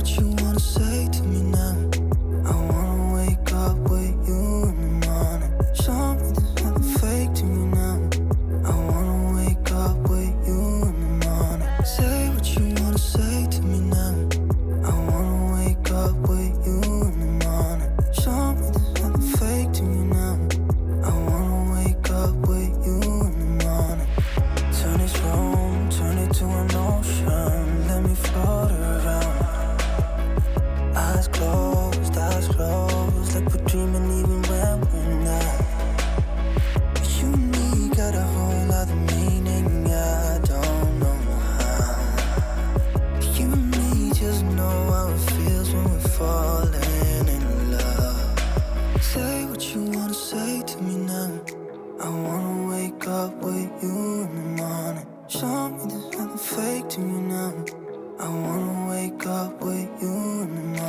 what you wanna say to me you wanna say to me now. I wanna wake up with you in the morning. Show me there's nothing fake to me now. I wanna wake up with you in the morning.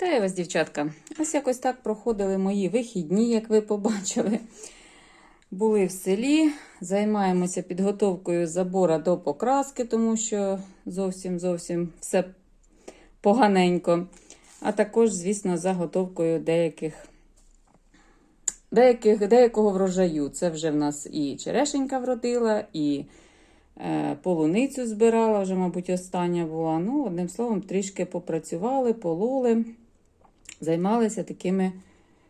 Та я вас, дівчатка, ось якось так проходили мої вихідні, як ви побачили. Були в селі, займаємося підготовкою забора до покраски, тому що зовсім зовсім все поганенько. А також, звісно, заготовкою деяких, деяких, деякого врожаю. Це вже в нас і черешенька вродила, і е, полуницю збирала, вже, мабуть, остання була. Ну, одним словом, трішки попрацювали, пололи займалися такими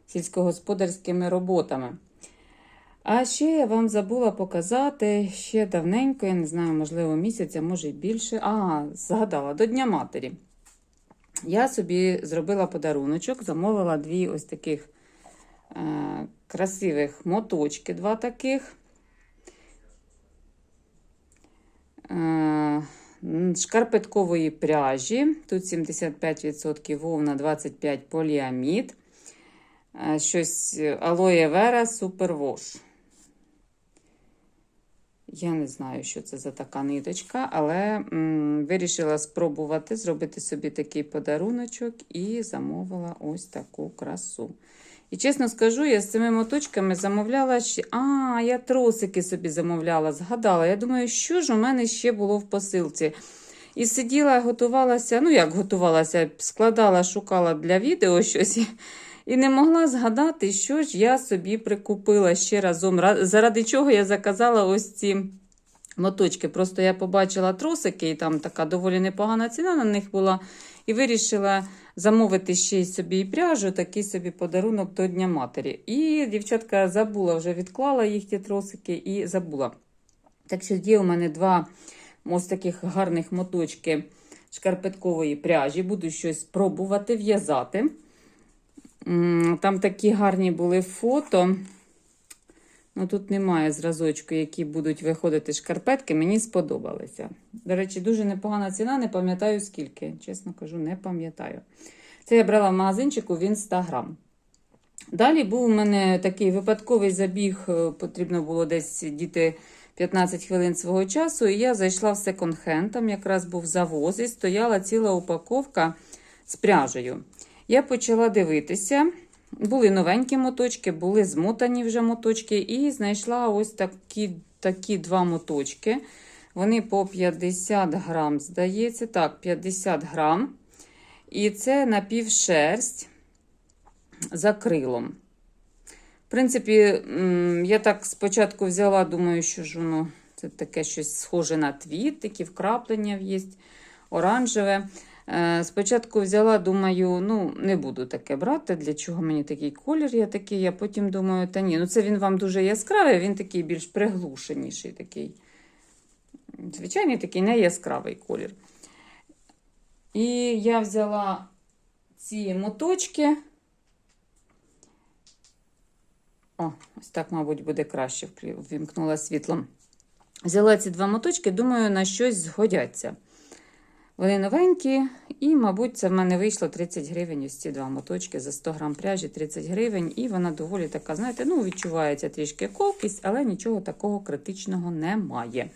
сільськогосподарськими роботами. А ще я вам забула показати ще давненько, я не знаю, можливо, місяця, може й більше. А, згадала, до Дня Матері. Я собі зробила подаруночок, замовила дві ось таких е, красивих моточки, два таких. Е, шкарпеткової пряжі. Тут 75% вовна, 25% поліамід. Е, Щось е, алоє вера супервош. Я не знаю, що це за така ниточка, але м, вирішила спробувати зробити собі такий подаруночок і замовила ось таку красу. І чесно скажу, я з цими моточками замовляла ще. А, я тросики собі замовляла, згадала. Я думаю, що ж у мене ще було в посилці. І сиділа, готувалася, ну як готувалася, складала, шукала для відео щось. і- не могла згадати, що ж я собі прикупила ще разом. Заради чого я заказала ось ці моточки. Просто я побачила тросики, і там така доволі непогана ціна на них була. І вирішила замовити ще й собі і пряжу, такий собі подарунок до Дня Матері. І дівчатка забула, вже відклала їх ті тросики і забула. Так що є у мене два ось таких гарних моточки шкарпеткової пряжі. Буду щось пробувати в'язати. Там такі гарні були фото. Ну, тут немає зразочку, які будуть виходити шкарпетки. Мені сподобалися. До речі, дуже непогана ціна, не пам'ятаю скільки. Чесно кажу, не пам'ятаю. Це я брала в магазинчику в інстаграм. Далі був у мене такий випадковий забіг, е, потрібно було десь діти 15 хвилин свого часу, і я зайшла в секонд-хенд, там якраз був завоз, і стояла ціла упаковка з пряжею. Я почала дивитися. Були новенькі моточки, були змотані вже моточки, і знайшла ось такі, такі два моточки. Вони по 50 грам, здається, так, 50 грам. І це напівшерсть. за крилом. В принципі, я так спочатку взяла, думаю, що ж воно це таке щось схоже на твіт, такі вкраплення є, оранжеве. Е, Спочатку взяла, думаю, ну, не буду таке брати, для чого мені такий колір є такий. Я потім думаю, та ні, ну це він вам дуже яскравий, він такий більш приглушеніший. такий. Звичайний такий не яскравий колір. І я взяла ці моточки. О, ось так, мабуть, буде краще ввімкнула світлом. Взяла ці два моточки, думаю, на щось згодяться. Вони новенькі, і, мабуть, це в мене вийшло 30 гривень. Ось ці два моточки за 100 грам пряжі 30 гривень. І вона доволі така, знаєте, ну, відчувається трішки ковкість, але нічого такого критичного немає.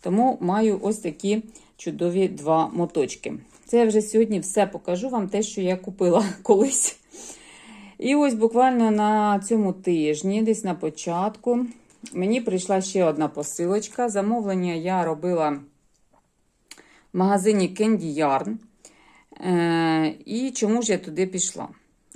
Тому маю ось такі чудові два моточки. Це я вже сьогодні все покажу вам те, що я купила колись. І ось буквально на цьому тижні, десь на початку, мені прийшла ще одна посилочка. Замовлення я робила магазині Candy Yarn. Е, і чому ж я туди пішла?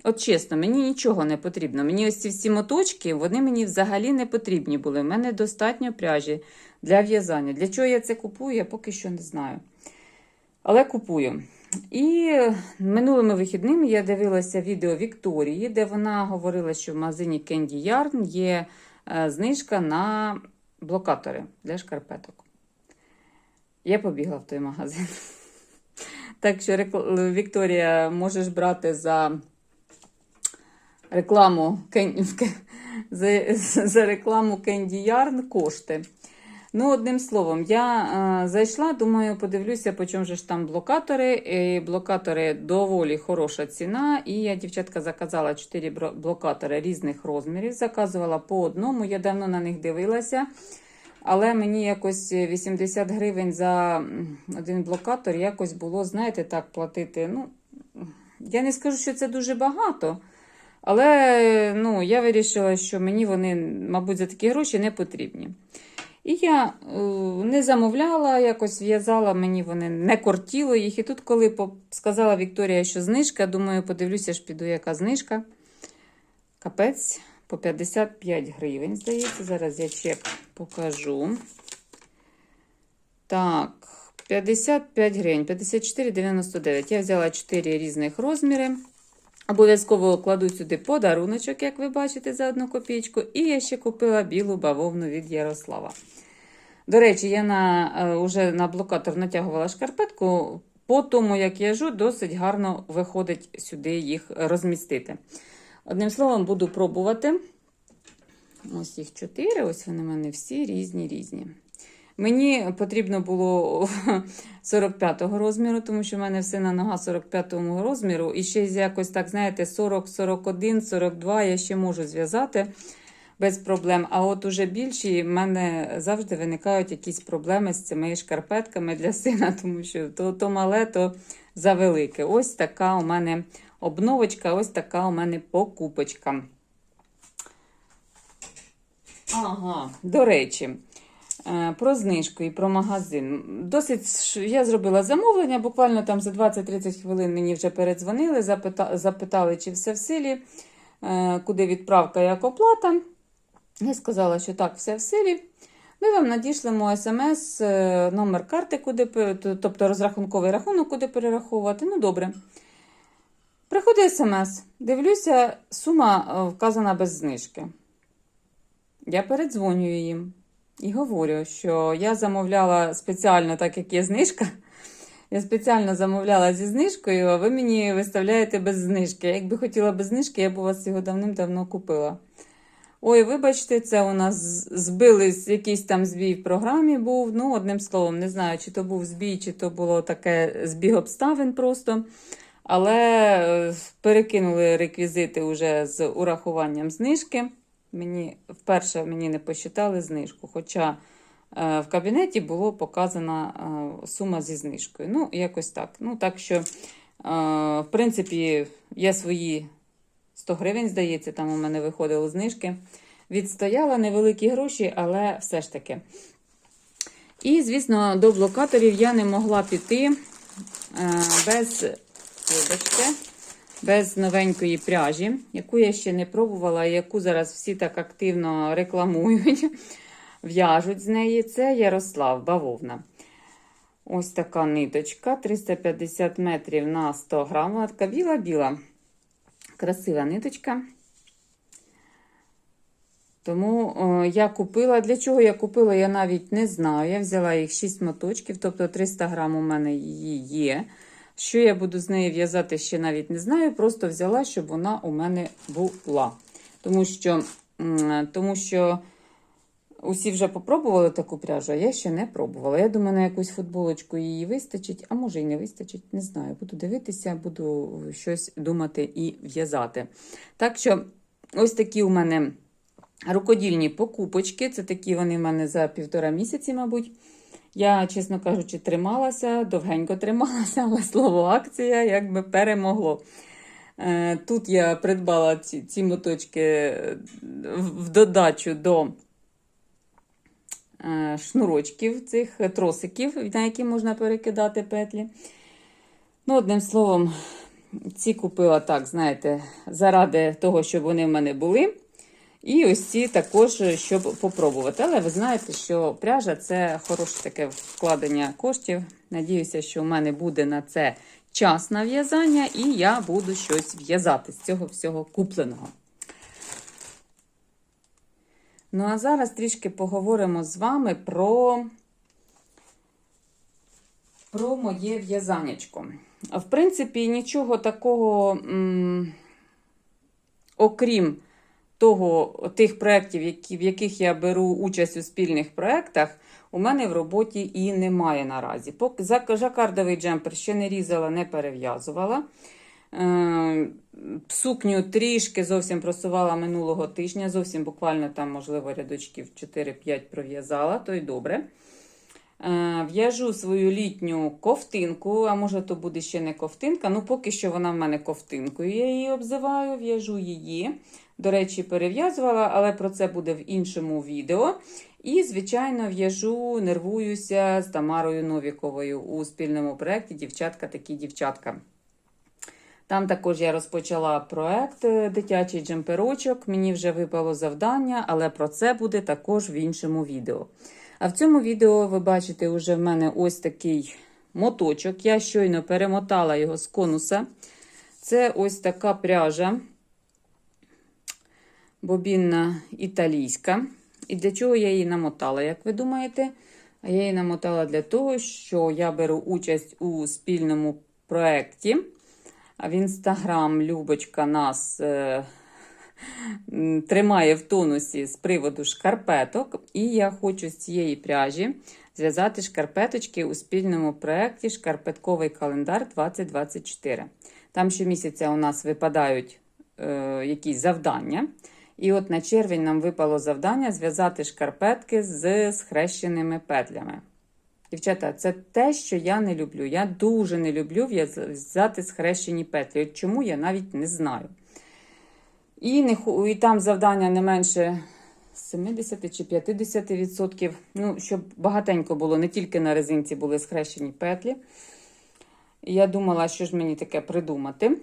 От чесно, мені нічого не потрібно. Мені ось ці всі моточки, вони мені взагалі не потрібні були. У мене достатньо пряжі для в'язання. Для чого я це купую, я поки що не знаю. Але купую. І минулими вихідними я дивилася відео Вікторії, де вона говорила, що в магазині Candy Yarn є е, знижка на блокатори для шкарпеток. Я побігла в той магазин. Так що Вікторія, можеш брати за рекламу за, за рекламу Candy Yarn кошти. Ну, одним словом, я е, зайшла, думаю, подивлюся, по чому ж там блокатори. І блокатори доволі хороша ціна. І я, дівчатка, заказала 4 блокатори різних розмірів. Заказувала по одному. Я давно на них дивилася. Але мені якось 80 гривень за один блокатор якось було, знаєте, так платити. Ну, я не скажу, що це дуже багато. Але ну, я вирішила, що мені вони, мабуть, за такі гроші не потрібні. І я е, не замовляла, якось в'язала, мені вони не кортіло їх. І тут, коли сказала Вікторія, що знижка, думаю, подивлюся ж піду, яка знижка. Капець по 55 гривень, здається. Зараз я чек покажу. Так, 55 гривень, 54,99. Я взяла 4 різних розміри. Обов'язково кладу сюди подаруночок, як ви бачите, за одну копійку. І я ще купила білу бавовну від Ярослава. До речі, я на, е, уже на блокатор натягувала шкарпетку. По тому, як я жу, досить гарно виходить сюди їх розмістити. Одним словом, буду пробувати. Ось їх чотири, ось вони в мене всі різні різні. Мені потрібно було 45-го розміру, тому що в мене все на нога 45-го розміру. І ще якось так, знаєте, 40, 41, 42 я ще можу зв'язати без проблем. А от уже більші в мене завжди виникають якісь проблеми з цими шкарпетками для сина, тому що то, то мале, то завелике. Ось така у мене обновочка, ось така у мене покупочка. Ага, до речі. Е, Про знижку і про магазин. Досить я зробила замовлення. Буквально там за 20-30 хвилин мені вже передзвонили, запитали, чи все в силі, е, куди відправка як оплата. Я сказала, що так, все в силі. Ми вам надішлемо смс, е, номер карти, куди, тобто розрахунковий рахунок, куди перераховувати. Ну, добре. Приходить смс. Дивлюся, сума е, вказана без знижки. Я передзвонюю їм. І говорю, що я замовляла спеціально, так як є знижка. Я спеціально замовляла зі знижкою, а ви мені виставляєте без знижки. Якби хотіла без знижки, я б у вас його давним-давно купила. Ой, вибачте, це у нас з- збили з- якийсь там збій в програмі був. Ну, одним словом, не знаю, чи то був збій, чи то було таке збіг обставин просто. Але е, перекинули реквізити вже з урахуванням знижки. Мені вперше мені не посчитали знижку, хоча е, в кабінеті було показана е, сума зі знижкою. Ну, якось так. Ну, так що, в принципі, є свої 100 гривень, здається, там у мене виходили знижки. Відстояла невеликі гроші, але все ж таки. І, звісно, до блокаторів я не могла піти без, вибачте, без новенької пряжі, яку я ще не пробувала, яку зараз всі так активно рекламують, в'яжуть з неї. Це Ярослав бавовна. Ось така ниточка, 350 метрів на 100 грам. Така біла-біла, красива ниточка. Тому о, я купила. Для чого я купила, я навіть не знаю. Я взяла їх 6 моточків, тобто 300 грам у мене її є. Що я буду з нею в'язати, ще навіть не знаю. Просто взяла, щоб вона у мене була. Тому що, тому що усі вже попробували таку пряжу, а я ще не пробувала. Я думаю, на якусь футболочку її вистачить, а може і не вистачить, не знаю. Буду дивитися, буду щось думати і в'язати. Так що, ось такі у мене рукодільні покупочки. Це такі вони в мене за півтора місяці, мабуть. Я, чесно кажучи, трималася, довгенько трималася, але слово акція якби перемогло. Е, Тут я придбала ці, ці моточки е, в додачу до е, шнурочків цих тросиків, на які можна перекидати петлі. Ну, одним словом, ці купила так, знаєте, заради того, щоб вони в мене були. І ось ці також, щоб попробувати. Але ви знаєте, що пряжа це хороше таке вкладення коштів. Надіюся, що в мене буде на це час на в'язання, і я буду щось в'язати з цього всього купленого. Ну, а зараз трішки поговоримо з вами про, про моє в'язаннячко. В принципі, нічого такого, м, окрім того, тих проєктів, які, в яких я беру участь у спільних проєктах, у мене в роботі і немає наразі. Поки жакардовий джемпер ще не різала, не перев'язувала. Е, Сукню трішки зовсім просувала минулого тижня, зовсім буквально там, можливо, рядочків 4-5 пров'язала, то й добре. Е, В'яжу свою літню ковтинку, а може, то буде ще не ковтинка. Ну, поки що вона в мене ковтинкою, я її обзиваю, в'яжу її. До речі, перев'язувала, але про це буде в іншому відео. І, звичайно, в'яжу, нервуюся з Тамарою Новіковою у спільному проєкті Дівчатка такі дівчатка. Там також я розпочала проект е, дитячий джемперочок. Мені вже випало завдання, але про це буде також в іншому відео. А в цьому відео ви бачите, вже в мене ось такий моточок. Я щойно перемотала його з конуса. Це ось така пряжа бобінна італійська. І для чого я її намотала, як ви думаєте? Я її намотала для того, що я беру участь у спільному проєкті. В інстаграм Любочка нас е, тримає в тонусі з приводу шкарпеток. І я хочу з цієї пряжі зв'язати шкарпеточки у спільному проєкті Шкарпетковий календар 2024. Там щомісяця у нас випадають е, якісь завдання. І от на червень нам випало завдання зв'язати шкарпетки з схрещеними петлями. Дівчата, це те, що я не люблю. Я дуже не люблю в'язати схрещені петлі. От Чому я навіть не знаю. І, не, і там завдання не менше 70 чи 50%. Ну, щоб багатенько було, не тільки на резинці були схрещені петлі. Я думала, що ж мені таке придумати.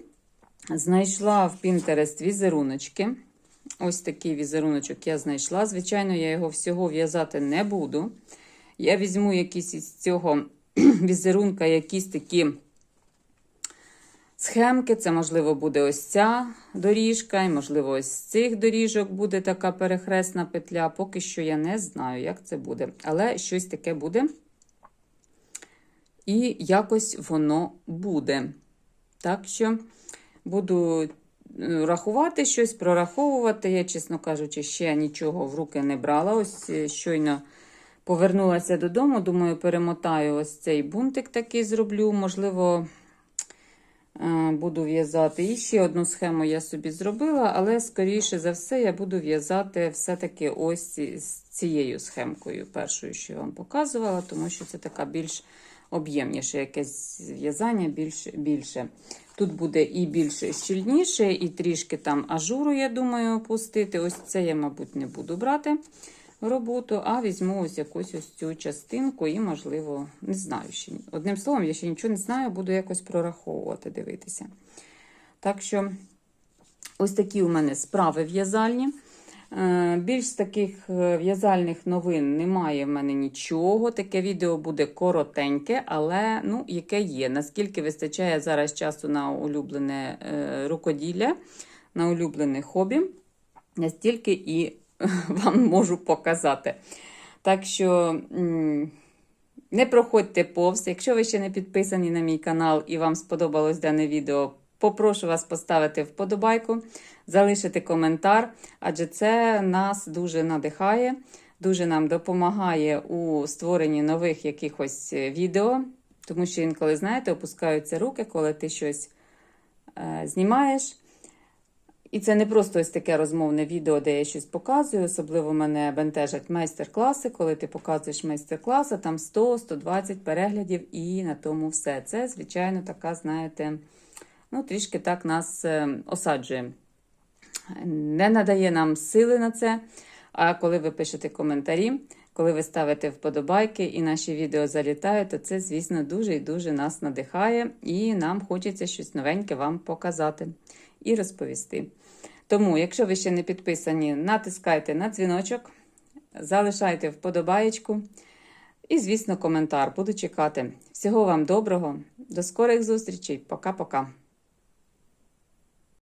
Знайшла в Pinterest візеруночки. Ось такий візеруночок я знайшла. Звичайно, я його всього в'язати не буду. Я візьму якісь із цього візерунка, якісь такі схемки. Це, можливо, буде ось ця доріжка, і, можливо, ось з цих доріжок буде така перехресна петля. Поки що я не знаю, як це буде. Але щось таке буде. І якось воно буде. Так що буду рахувати щось, прораховувати. Я, чесно кажучи, ще нічого в руки не брала. Ось е, щойно повернулася додому. Думаю, перемотаю ось цей бунтик такий зроблю. Можливо, е, буду в'язати. І ще одну схему я собі зробила, але, скоріше за все, я буду в'язати все-таки ось з цією схемкою, першою, що я вам показувала, тому що це така більш об'ємніше якесь в'язання більше, більше. Тут буде і більш щільніше, і трішки там ажуру, я думаю, опустити. Ось це я, мабуть, не буду брати в роботу, а візьму ось якусь ось цю частинку і, можливо, не знаю ще. Одним словом, я ще нічого не знаю, буду якось прораховувати, дивитися. Так що ось такі у мене справи в'язальні. Е, Більш таких е, в'язальних новин немає в мене нічого. Таке відео буде коротеньке, але ну, яке є. Наскільки вистачає зараз часу на улюблене е, рукоділля, на улюблене хобі, настільки і вам можу показати. Так що не проходьте повз. Якщо ви ще не підписані на мій канал і вам сподобалось дане відео, попрошу вас поставити вподобайку, залишити коментар, адже це нас дуже надихає, дуже нам допомагає у створенні нових якихось е, відео. Тому що інколи, знаєте, опускаються руки, коли ти щось е, знімаєш. І це не просто ось таке розмовне відео, де я щось показую. Особливо мене бентежать майстер-класи, коли ти показуєш майстер-клас, а там 100-120 переглядів, і на тому все. Це, звичайно, така, знаєте, ну, трішки так нас е, осаджує. Не надає нам сили на це. А коли ви пишете коментарі, коли ви ставите вподобайки і наші відео залітають, то це, звісно, дуже і дуже нас надихає, і нам хочеться щось новеньке вам показати і розповісти. Тому, якщо ви ще не підписані, натискайте на дзвіночок, залишайте вподобаєчку і, звісно, коментар. Буду чекати. Всього вам доброго, до скорих зустрічей. Пока-пока.